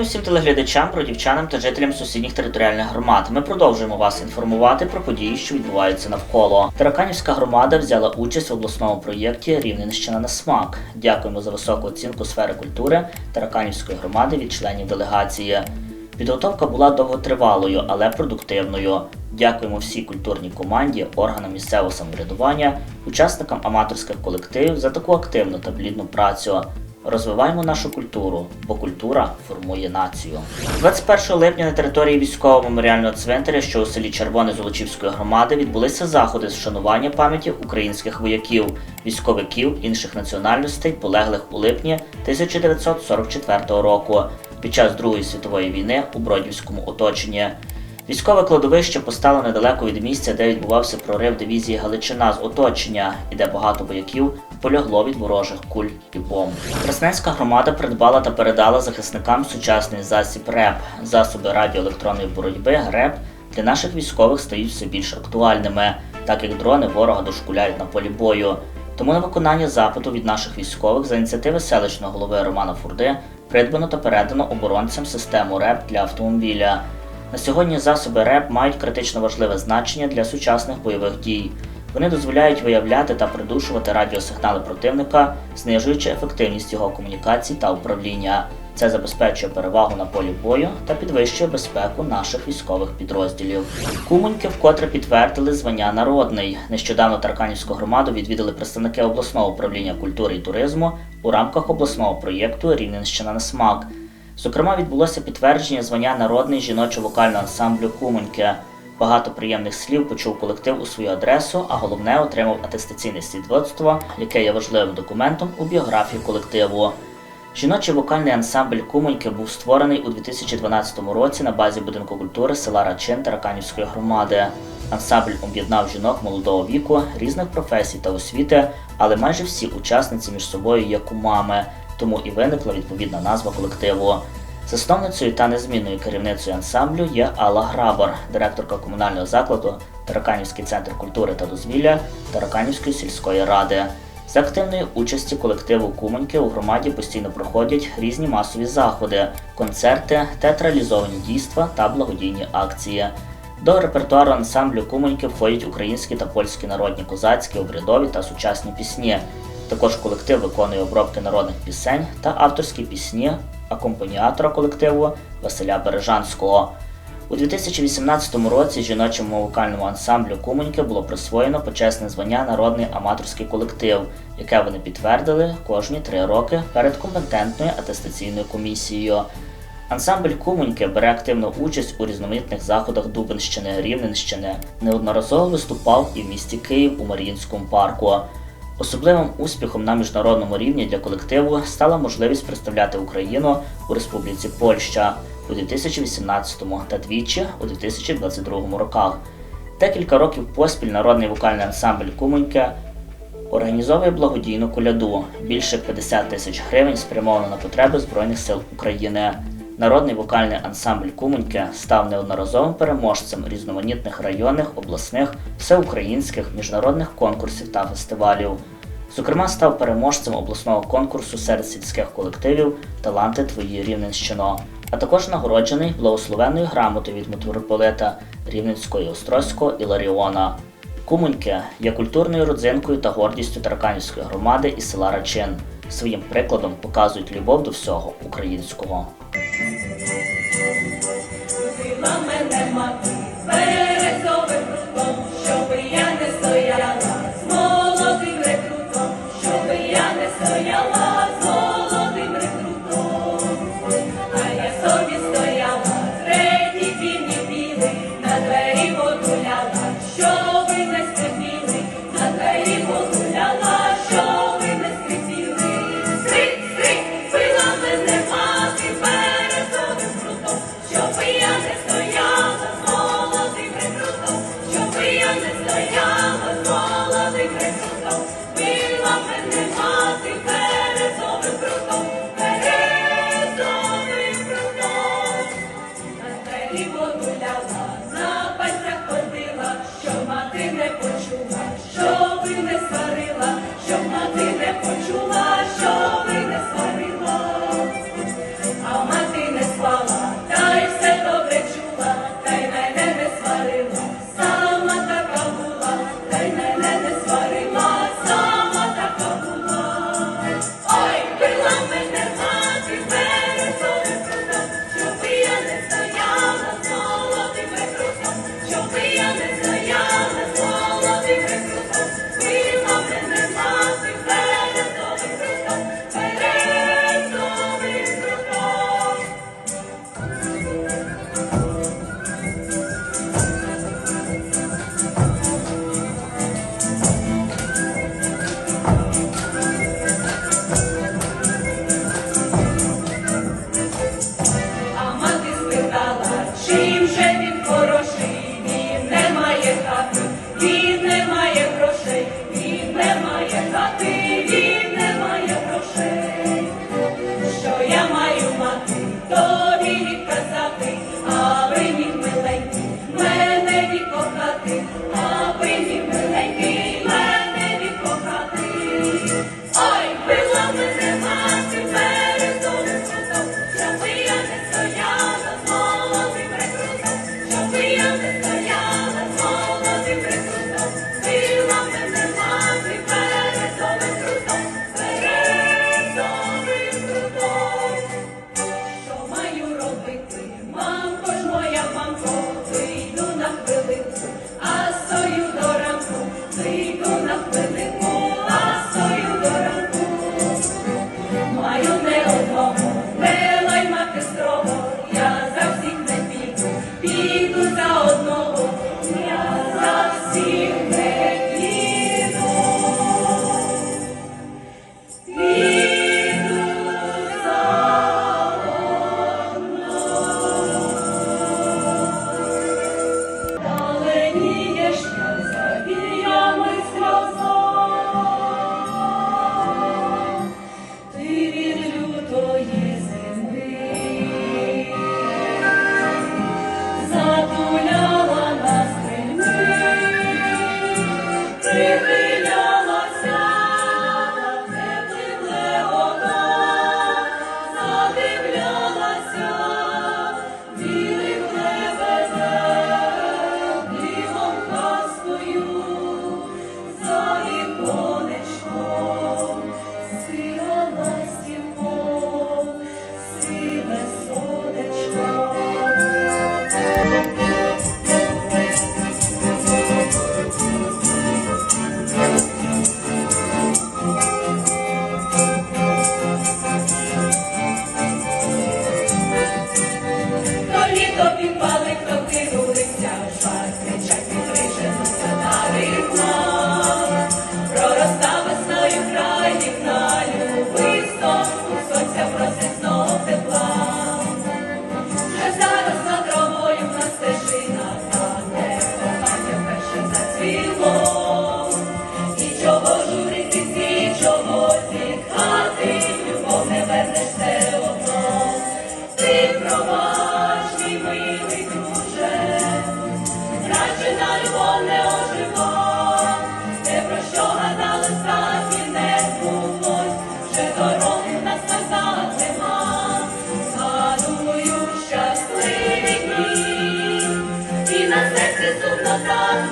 Вітання усім телеглядачам, бродівчанам та жителям сусідніх територіальних громад. Ми продовжуємо вас інформувати про події, що відбуваються навколо. Тараканівська громада взяла участь в обласному проєкті Рівненщина на смак. Дякуємо за високу оцінку сфери культури Тараканівської громади від членів делегації. Підготовка була довготривалою, але продуктивною. Дякуємо всій культурній команді, органам місцевого самоврядування, учасникам аматорських колективів за таку активну та плідну працю. Розвиваємо нашу культуру, бо культура формує націю. 21 липня на території військового меморіального цвинтаря, що у селі Червоне Золочівської громади, відбулися заходи з вшанування пам'яті українських вояків, військовиків інших національностей, полеглих у липні 1944 року під час Другої світової війни у Бродівському оточенні. Військове кладовище постало недалеко від місця, де відбувався прорив дивізії Галичина з оточення, і де багато вояків полягло від ворожих куль і бомб. Красненська громада придбала та передала захисникам сучасний засіб РЕП. Засоби радіоелектронної боротьби РЕП для наших військових стають все більш актуальними, так як дрони ворога дошкуляють на полі бою. Тому на виконання запиту від наших військових за ініціативи селищного голови Романа Фурди придбано та передано оборонцям систему РЕП для автомобіля. На сьогодні засоби РЕП мають критично важливе значення для сучасних бойових дій. Вони дозволяють виявляти та придушувати радіосигнали противника, знижуючи ефективність його комунікацій та управління. Це забезпечує перевагу на полі бою та підвищує безпеку наших військових підрозділів. Кумоньки вкотре підтвердили звання народний. Нещодавно Тарканівську громаду відвідали представники обласного управління культури і туризму у рамках обласного проєкту Рівненщина на смак. Зокрема, відбулося підтвердження звання народний жіночо-вокального ансамблю Кумоньки. Багато приємних слів почув колектив у свою адресу, а головне отримав атестаційне свідоцтво, яке є важливим документом у біографії колективу. Жіночий вокальний ансамбль Кумоньки був створений у 2012 році на базі будинку культури села Рачин Тараканівської громади. Ансамбль об'єднав жінок молодого віку, різних професій та освіти, але майже всі учасниці між собою є кумами, тому і виникла відповідна назва колективу. Засновницею та незмінною керівницею ансамблю є Алла Грабар, директорка комунального закладу Тараканівський центр культури та дозвілля Тараканівської сільської ради. За активної участі колективу Кумоньки у громаді постійно проходять різні масові заходи, концерти, театралізовані дійства та благодійні акції. До репертуару ансамблю Кумоньки входять українські та польські народні козацькі, обрядові та сучасні пісні. Також колектив виконує обробки народних пісень та авторські пісні акомпаніатора колективу Василя Бережанського. У 2018 році жіночому вокальному ансамблю Кумоньки було присвоєно почесне звання Народний аматорський колектив, яке вони підтвердили кожні три роки перед компетентною атестаційною комісією. Ансамбль Кумоньки бере активну участь у різноманітних заходах Дубенщини, Рівненщини, неодноразово виступав і в місті Київ у Маріїнському парку. Особливим успіхом на міжнародному рівні для колективу стала можливість представляти Україну у Республіці Польща у 2018 та двічі у 2022 роках. Декілька років поспіль народний вокальний ансамбль Кумоньки організовує благодійну коляду. Більше 50 тисяч гривень спрямовано на потреби Збройних сил України. Народний вокальний ансамбль Кумоньки став неодноразовим переможцем різноманітних районних, обласних, всеукраїнських міжнародних конкурсів та фестивалів. Зокрема, став переможцем обласного конкурсу серед сільських колективів Таланти Твої Рівненщино, а також нагороджений благословенною грамотою від митрополита Рівненського і Острозького Іларіона. Кумоньки є культурною родзинкою та гордістю Тараканівської громади і села Рачин. Своїм прикладом показують любов до всього українського. mama, people mama,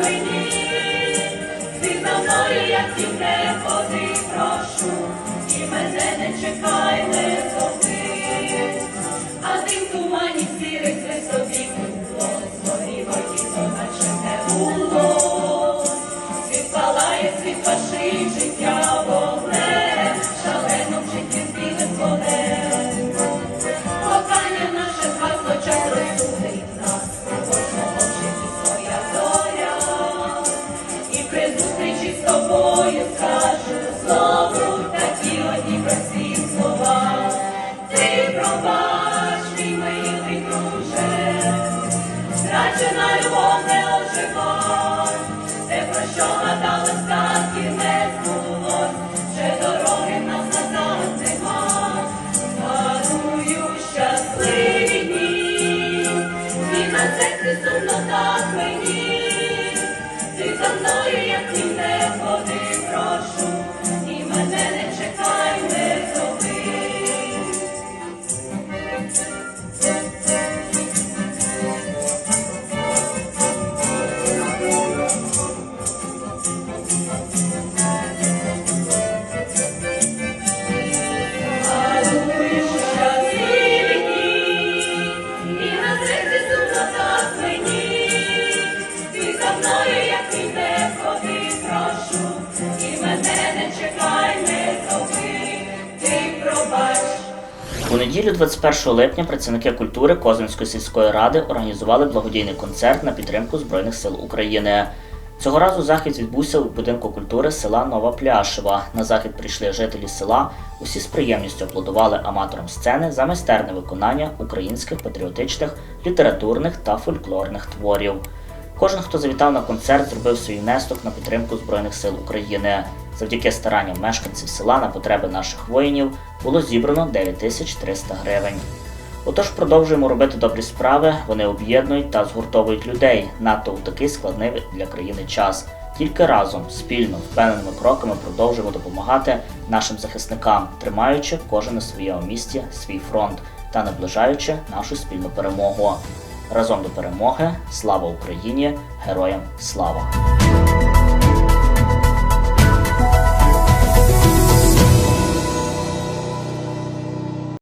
мені, ти за мною, як тільки води, прошу, і мене не чекай, не зови, а ти в тумані сірих все собі купло, згоріло тіло, наче не було, світ палає, світ паши, життя воно. неділю, 21 липня, працівники культури Козинської сільської ради організували благодійний концерт на підтримку Збройних сил України. Цього разу захід відбувся у будинку культури села Нова Пляшева. На захід прийшли жителі села. Усі з приємністю аплодували аматорам сцени за майстерне виконання українських патріотичних, літературних та фольклорних творів. Кожен, хто завітав на концерт, зробив свій внесок на підтримку Збройних сил України. Завдяки старанням мешканців села на потреби наших воїнів було зібрано 9300 гривень. Отож продовжуємо робити добрі справи, вони об'єднують та згуртовують людей, надто у такий складний для країни час. Тільки разом, спільно, впевненими кроками продовжуємо допомагати нашим захисникам, тримаючи кожен на своєму місці свій фронт та наближаючи нашу спільну перемогу. Разом до перемоги, слава Україні, героям слава!